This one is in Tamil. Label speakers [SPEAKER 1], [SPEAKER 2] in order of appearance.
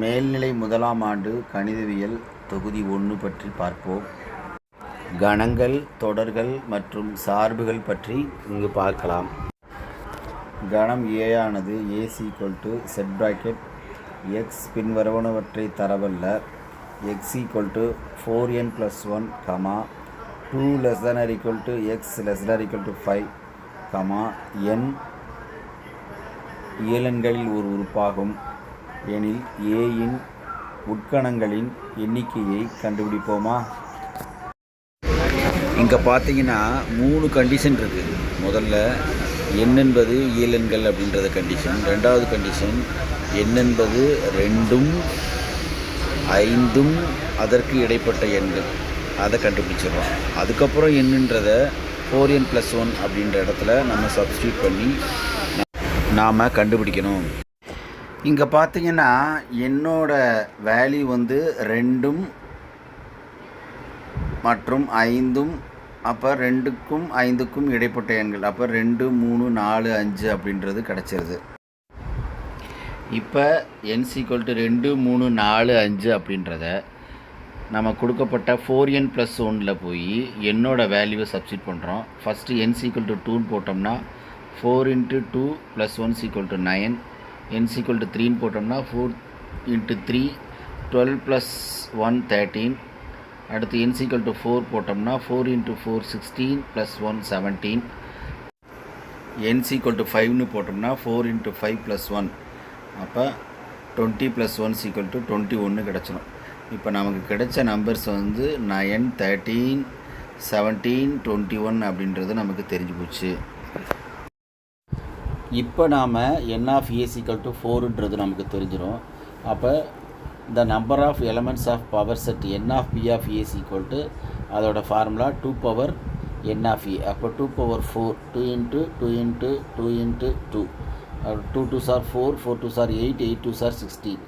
[SPEAKER 1] மேல்நிலை முதலாம் ஆண்டு கணிதவியல் தொகுதி ஒன்று பற்றி பார்ப்போம். கணங்கள் தொடர்கள் மற்றும் சார்புகள் பற்றி இங்கு பார்க்கலாம். கணம் ஏ ஆனது equal to set bracket x பின்வருவனவற்றை தரவல்ல. X equal to four n plus one comma two less than or equal x less than or equal five comma n இயலன்களில் ஒரு உறுப்பாகும். எனில் ஏயின் உட்கணங்களின் எண்ணிக்கையை கண்டுபிடிப்போமா? இங்கே பார்த்தீங்கன்னா மூணு கண்டிஷன் இருக்குது முதல்ல எண் என்பது இயலெண்கள் அப்படின்றத கண்டிஷன் ரெண்டாவது கண்டிஷன் எண் என்பது ரெண்டும் ஐந்தும் அதற்கு இடைப்பட்ட எண்கள். அதை கண்டுபிடிச்சிடுறோம் அதுக்கப்புறம் என்னன்றத ஃபோர் என் ப்ளஸ் ஒன் அப்படின்ற இடத்துல நம்ம சப்ஸ்டியூட் பண்ணி நாம் கண்டுபிடிக்கணும். இங்கே பார்த்தீங்கன்னா என்னோட வேல்யூ வந்து ரெண்டும் மற்றும் ஐந்தும் அப்போ ரெண்டுக்கும் ஐந்துக்கும் இடைப்பட்ட எண்கள். அப்போ ரெண்டு மூணு நாலு அஞ்சு அப்படின்றது கிடச்சிருது. இப்போ என் சீக்வல் டு ரெண்டு மூணு நாலு அஞ்சு அப்படின்றத நம்ம கொடுக்கப்பட்ட ஃபோர் என் ப்ளஸ் ஒனில் போய் என்னோடய வேல்யூவை சப்ஸ்டிட் பண்ணுறோம் ஃபஸ்ட்டு என் சீக்வல் டு டூன்னு போட்டோம்னா four into two plus one equal to nine n equal to த்ரீன்னு போட்டோம்னா four into three twelve plus one thirteen அடுத்து என் சீக்வல் டு ஃபோர் போட்டோம்னா four into four sixteen plus one seventeen n equal to ஃபைவ்னு போட்டோம்னா four into five plus one அப்போ twenty plus one equal to twenty ஒன்று கிடச்சிடும் இப்போ நமக்கு கிடைச்ச நம்பர்ஸ் வந்து nine thirteen seventeen twenty one அப்படின்றது நமக்கு தெரிஞ்சு போச்சு. இப்போ நாம் n of A equal to ஃபோருன்றது நமக்கு தெரிஞ்சிடும் அப்போ the number of elements of power set n of P of A equal to அதோடய formula two power n of A அப்போ two power four two into two into two into two two two are four four two are eight eight two are sixteen